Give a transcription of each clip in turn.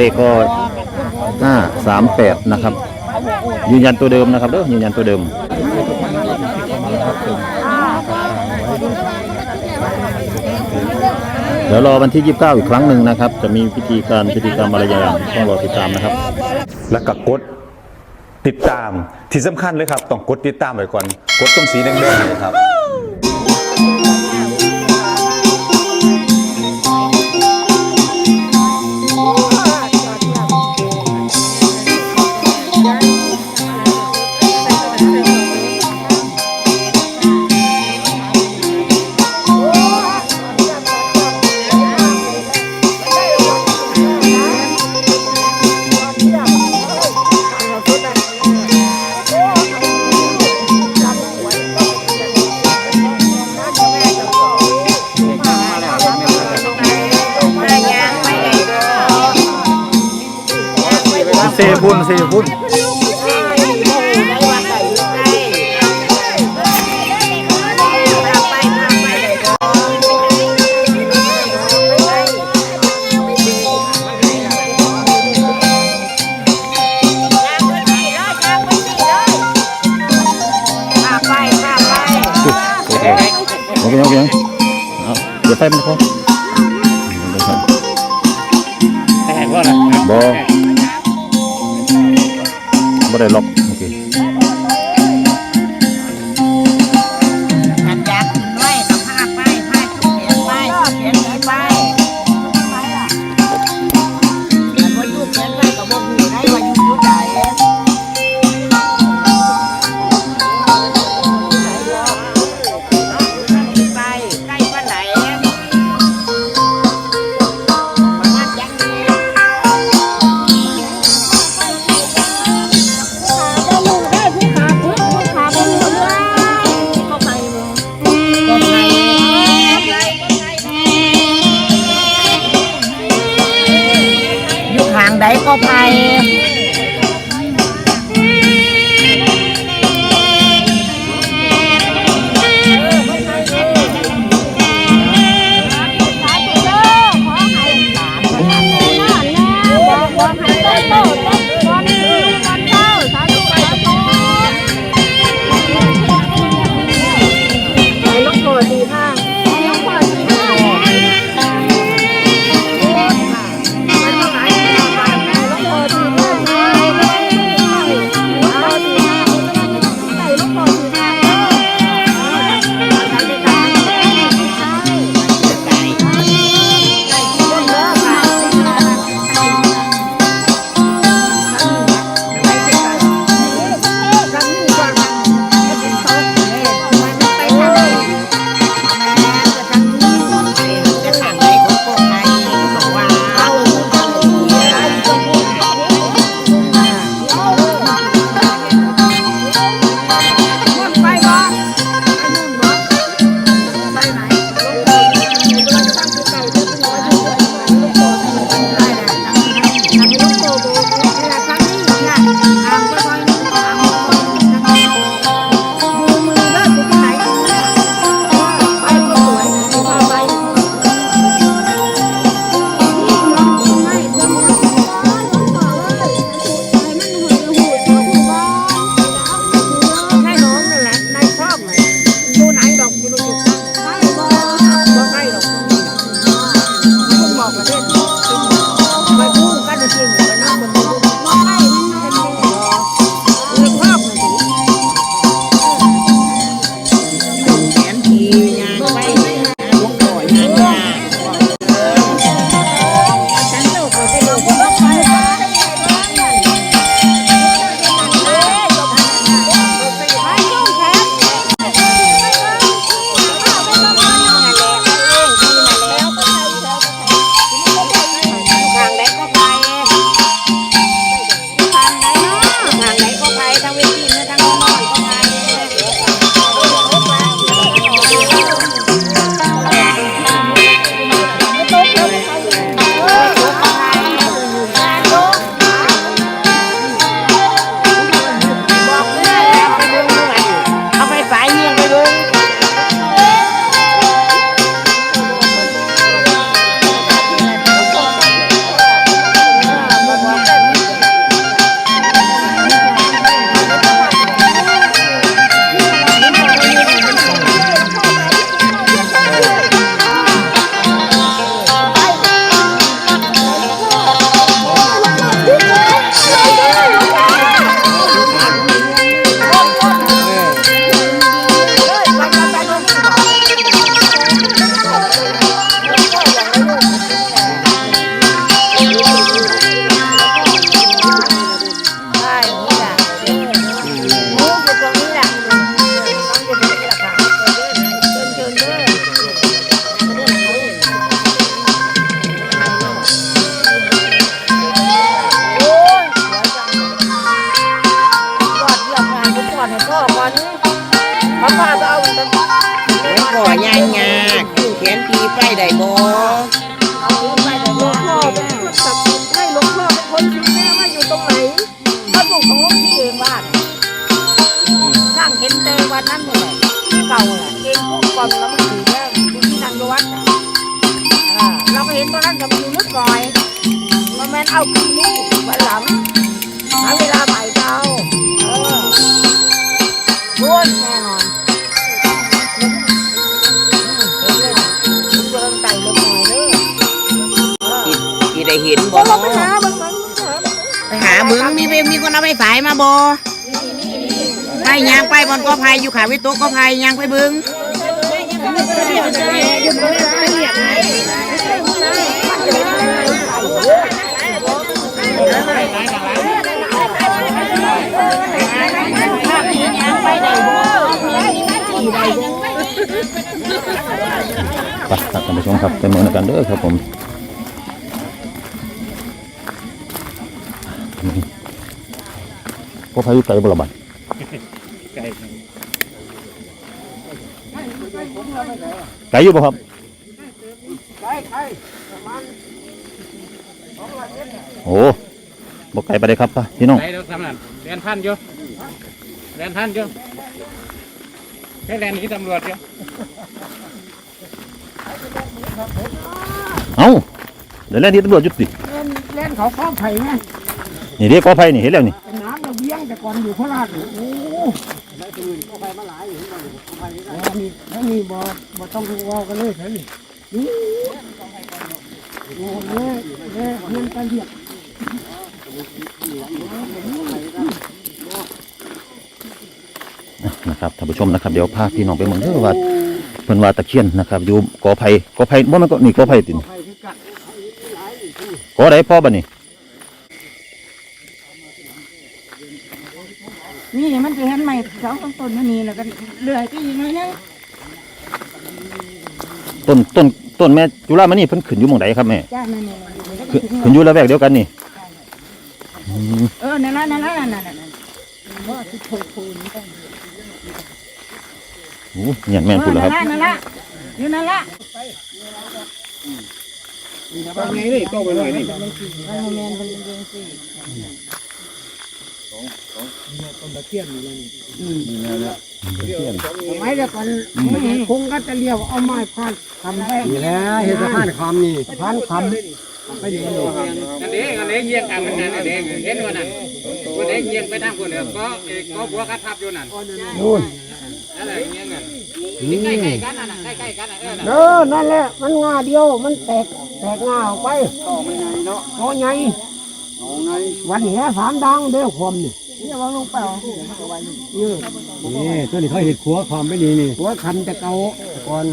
เลขก็ห้าสามแปดนะครับ ยืนยันตัวเดิมนะครับเด้อยืนยันตัวเดิมเดี๋ยวรอวันที่ 29 อีกครั้งหนึ่งนะครับ จะมีพิธีการพิธีกรรมอะไรอย่างต้องรอติดตามนะครับ แล้วก็กดติดตามที่สำคัญเลยครับ ต้องกดติดตามไว้ก่อน กดตรงสีแดงๆเลยครับ เอยู่ทางใดก็ไป ของหลวงพี่เองว่านนั่งเห็นเตวันนั้นเลยที่เก่าน่ะเองพวกก่อนแล้วมันถือแล้วที่นั่งอยู่วัดน่ะอ่าเราก็เห็นตอนนั้นก็มันอยู่นึกหน่อยมันแม่นเอาคืนนี้วันหลังหาเวลาใหม่เจ้าเออล้วนแน่นอนเห็นเลยคุณกำลังใจลงหน่อยเด้อเออที่ได้เห็นบ่เราไเบิ่งมีมีคนเอาไปสายมาบ่ไปยางไปบอนก็พายอยู่ขาวิโตก็พายยางไปบิ่งไปครับท่านผู้ชมครับไปเมืองกันเด้อครับผม พวกพายุไกลบลบัดไก่ไกลอยู่บ่ครับโอ้บ่ไกลไปเลยครับพี่น้องไก่เราทำนั่นเรียนพันอยู่เรียนพันอยู่แค่เรียนหนี้ตำรวจอยู่เอ้าเดี๋ยวแล่นที่ตำรวจหยุดสิเล่นเล่นเขาข้อไผ่ไงนี่เรียกกอไผ่นี่เห็นแล้วนี่ ก่อนอยู่โคราชนี่โอ้ได้ปืนข้อไผ่มาหลายอยู่นี่นี่นี่บ่บ่ต้องว่ากันเลยเถอะนี่นี่โอ้แม่แม่เงินกันเรียกนะครับท่านผู้ชมนะครับเดี๋ยวพาพี่น้องไปเมืองเด้อว่าเพิ่นว่าตะเคียนนะครับอยู่กอไผ่กอไผ่บ่แมันก็นี่กอไผ่ตินี่กอใดพ่อบัดนี้ นี่มันจะเห็นใหม่สองต้นนี่แล้วก็เลื่อยไปอีกหน่อยนึงต้นต้นต้นแม่จุฬามณีเพิ่นขึ้นอยู่หม่องใดครับแม่จ้านั่นนี่ขึ้นขึ้นอยู่ละแวกเดียวกันนี่อืมเออนั่นละนั่นละนั่นละนั่นละว่าที่โผล่โผล่นี่กันโอ้เหียนแม่นพุ่นแล้วครับนั่นละอยู่นั่นละตรงนี้นี่โตไปหน่อยนี่ มันแมนเป็นเรื่องสิสมัยเดียวกันคงก็จะเลี้ยวเอาไม้พันคำแรกนี่แหละเห็นสะพานคำนี่สะพานคำไม่ดีเลยอันนี้อันนี้เยี่ยงกันมันนั่นอันนี้เห็นว่านั่นวันนี้เยี่ยงไปทางคนเดียวก็ก็บัวกระทับอยู่นั่นนู่นอะไรเงี้ยเงินใกล้ใกล้กันน่ะใกล้ใกล้กันน่ะเออเออนั่นแหละมันงาเดียวมันแตกแตกงาออกไปต่อมันไงเนาะต่อไง วันแห่สามดังเด้อความนี่นี่ว่าลงไปเอานี่นี่ตัวนี้เขาเห็ดขัวความไม่ดีนี่ขัวคันจะเกาก่อน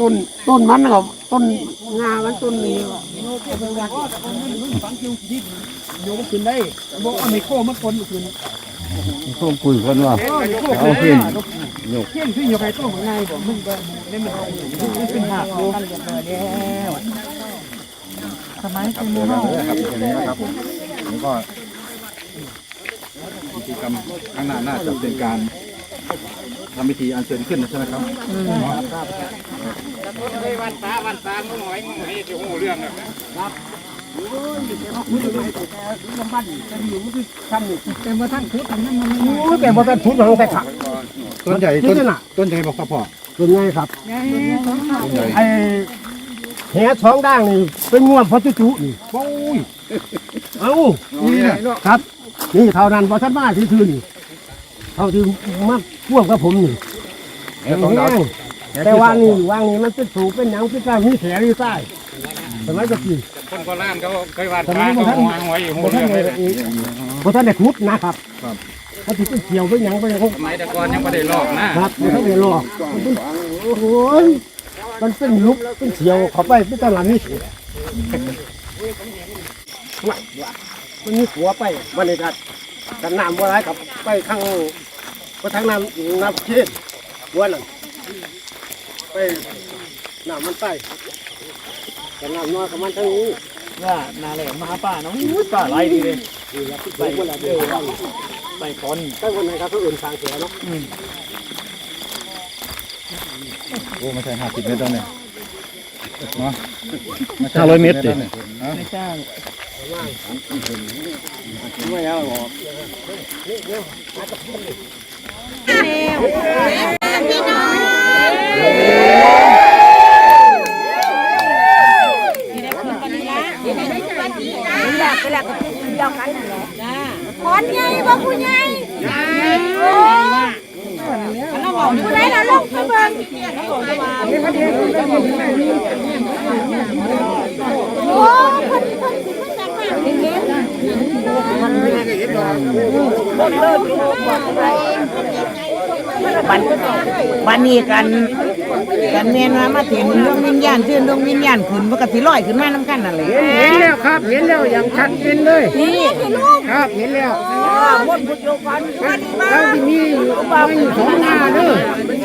ต้นต้นมันก็ต้นงามันต้นนี้ก็โยกขึ้นได้บอกว่าไม่โค้มันคนขึ้นโคงคุยกันว่าเอาขึ้นเที่ยงขึ้นอยู่ใครตัวของนายบอกมึงก็เล่นมันมันเป็นหักดูกันเรียบร้อยแล้ว สมัยเป็นมือเนาครับอย่างนี้นะครับผมนี่ก็พิธีกรรมข้างหน้าน่าจะเป็นการทำพิธีอัญเชิญขึ้นนะใช่ไหมครับวันตาวันตามึงหอยมึงหอยจะหูเรื่องอะเต็มมาทั้งชุดอันนั้นมันอุ้ยแต่บ่เป็นทุนของแต่ขักต้นใหญ่ต้นต้นใหญ่บอกกระพาะเป็นไงครับต้นใหญ่ ไอ้แหท้องด่างนี่เป็นง่วงพอจุจุนี่โอ้ยเอ้านี่นะครับ นี่เท่านั้นพอท่านมาที่ทื่อนี่เท่าที่มาพ่วงกับผมนี่แหสองดาวแห้งแต่วางนี่วางนี่มันเป็นสูงเป็นหนังเป็นกล้ามมีแผลอยู่ใต้สมัยตะกี้คนโคราชเขาเคยวันตาเขาหอยหอยอยู่หูพอท่าเรื่นองได้เลยพอท่านได้ขุดนะครับเขาถึงเป็นเขียวเป็นหยังไปเขาสมัยแต่ก่อนยังไม่ได้ลอกนะครับเดี๋ยวเขาเดี๋ยวรอมันเป็นโอ้โห มันเป็นลุกเป็นเขียวเขาไปเป็นตลาดนี่มันมีหัวไปวันนี้กันกันน้ำบัวไรกับไปข้างไปทางน้ำน้ำเชี่ยหัวนั่นไปน้ำมันใต้กันน้ำน้อยกับมันทางนี้ว่านาแหลมมาป้าน้องป้าไรดีเลยไปคนละเดียวกันไปคนตั้งคนไหนครับเพื่ออื่นทางเสียเนาะ โอ้ไม่ใช่ห้าสิบเมตรแล้วเนี่ยเนาะห้าร้อยเมตรดิฮะไม่ใช่ไม่เอาหรอกขอนใหญ่บ่ผู้ใหญ่โอ้ ผู้ใดล่ะลงไปเบิ่งโอ้เพิ่นเพิ่นสิมาจากน้เห็น บันบันนี้กันกันแม่นว่ามาเห็นดวงวิญญาณเชิญดวงวิญญาณขึ้นมันก็สิลอยขึ้นมาน้ำกันนั่นแหละเห็นแล้วครับเห็นแล้วอย่างชัดเจนเลยครับเห็นแล้วแล้วที่นี่ไม่อยู่สองหน้าเด้อ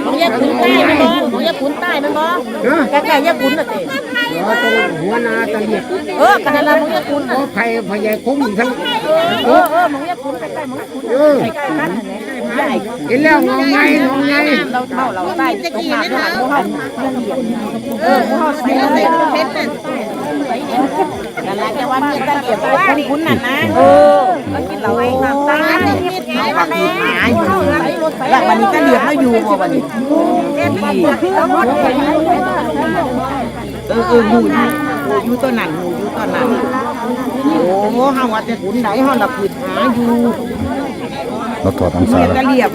ของยาขุนใต้มันบ่ของยาขุนใต้มันบ่นะใกล้ๆยาขุนน่ะเต้เราต้องหัวนาตะเลียดเออกันนั่นล่ะของยาขุนเพราะไผ่พญายคงอยู่ทั้งเออเออของยาขุนใกล้ๆของยาขุนเออ ใหญ่เห็นแล้วงงไงงงไงเราเท่าเราใต้ตรงหน้าทหารบ่เฮาเออเฮาใส่ใส่เพชรนั่นนั่นแหละแต่ว่ามีตะเกียบว่าขุนนั่นนะเออแล้วกินเหล้าไอ้น้ำตาลเอาผักหายอยู่แล้ววันนี้ตะเกียบเราอยู่บ่วันนี้เออเออหูอยู่หูอยู่ตัวนั้นหูอยู่ตัวนั้นโอ้เฮาว่าแต่ขุนไหนเฮาละขืนหาอยู่ เราถอดอังสาเรียน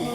แ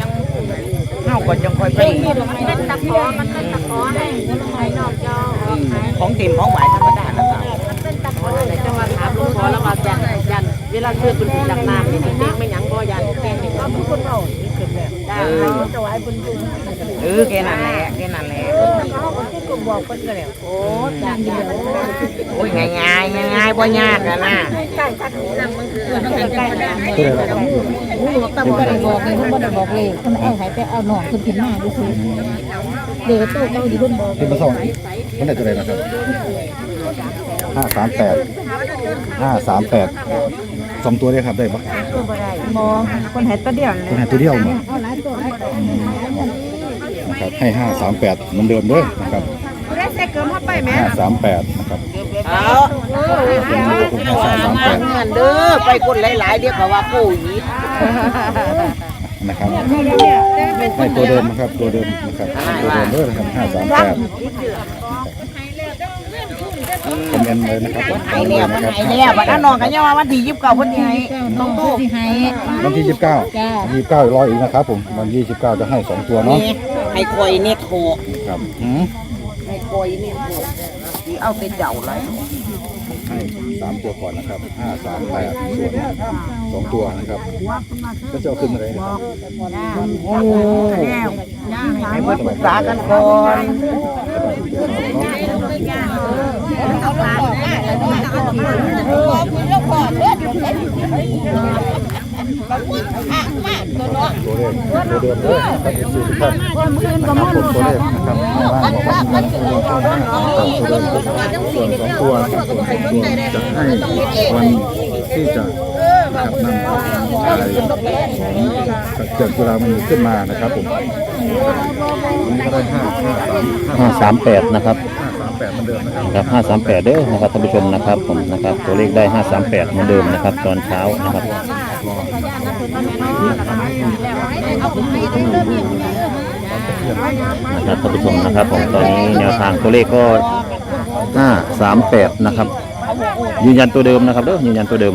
จังเฮาก็จังค่อยไปเป็นตะขอมันเป็นตะขอให้ไอ้นอกจอของเต็มของหวายธรรมดาแล้วก็มันเป็นตะขอจังว่าถามหลวงพ่อแล้วว่ายันยันเวลาเชื่อเป็นจากน้ำนี่เด็กไม่หยังบ่ยันแป้งนี่ก็ผู้คนเอา เออเออแค่นั้นแหละแค่นั้นแหละโอ้ยง่ายง่ายง่ายๆบ่ยากอะนะแต่บ่ได้บอกเลยบ่ได้บอกเลยคนเอาห้แต่เอาหนองขึ้นขึ้นมาดูซิเดี๋ยวโตเกาอยู่เพิ่นบอกเป็นประสองมันได้ตัวไหนนะครับห้าสามแปดห้าสามแปด สองตัวได้ครับได้ปะบ่คนให้ตัวเดียวตัวไหนตัวเดียวมาเอาหลายตัวหลายตัวนะครับให้ห้าสามแปดเหมือนเดิมเด้อนะครับได้ใส่เกินฮอดไปแม่ห้าสามแปดนะครับเอาห้าสามแปดเงินเด้อไปคนหลายๆเรียกว่าปู่หยีดนะครับให้ตัวเดิมนะครับตัวเดิมนะครับตัวเดิมเด้อนะครับห้าสามแปด คอมเมนต์เลยนะครับผมไอ้เนี่ยมันไอ้เนี่ยบัดนั้นน้องกันยังว่าวันที่ยี่สิบเก้าคนที่ให้น้องโตที่ให้วันที่ยี่สิบเก้ายี่สิบเก้ารออีกนะครับผมวันยี่สิบเก้าจะให้สองตัวเนาะนี่ให้คอยเนี่ยโคครับอืมให้คอยเนี่ยโคที่เอาเป็นเจ้าเลยให้ สามตัวก่อนนะครับห้าสามแปดส่วนสองตัวนะครับก็จะเอาขึ้นอะไรนะครับโอ้ให้มาปรึกษากันก่อน ตัวเลขตัวเดิมเลยครับเป็นสูตรท่านนะครับผมตัวเลขนะครับข้างล่างบอกว่าตัวเดิมตัวหน้าตัวเดิมตัวหน้าส่วนสองตัวนะครับส่วนสองตัวจะให้วันที่จะนะครับนำชายของเกิดกุลามันขึ้นมานะครับผมวันนี้ก็ได้ห้าห้าสามห้าห้าสามแปดนะครับห้าสามแปดเหมือนเดิมนะครับครับห้าสามแปดเด้อนะครับท่านผู้ชมนะครับผมนะครับตัวเลขได้ห้าสามแปดเหมือนเดิมนะครับตอนเช้านะครับ นะครับท่านผู้ชมนะครับผมตอนนี้แนวทางตัวเลขก็ห้าสามแปดนะครับ ยืนยันตัวเดิมนะครับเด้อยืนยันตัวเดิม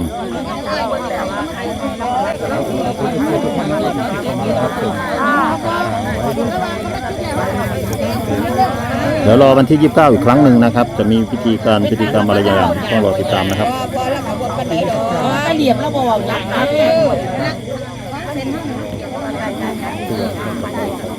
เดี๋ยวรอวันที่ 29 อีกครั้งหนึ่งนะครับ จะมีพิธีการพิธีกรรมอะไรอย่างต้องรอติดตามนะครับเหลี่ยมแล้วบอกรักนะ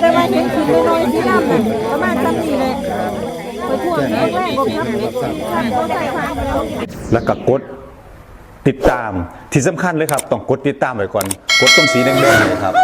แต่ว่าเห็นคือน้อยที่น้ำน่ะประมาณจำนี่เลยไปทั่ว แม่แม่บอกครับเขาใส่ผ้าแล้วก็กดติดตามที่สำคัญเลยครับ ต้องกดติดตามไว้ก่อน กดตรงสีแดงๆเนยครับ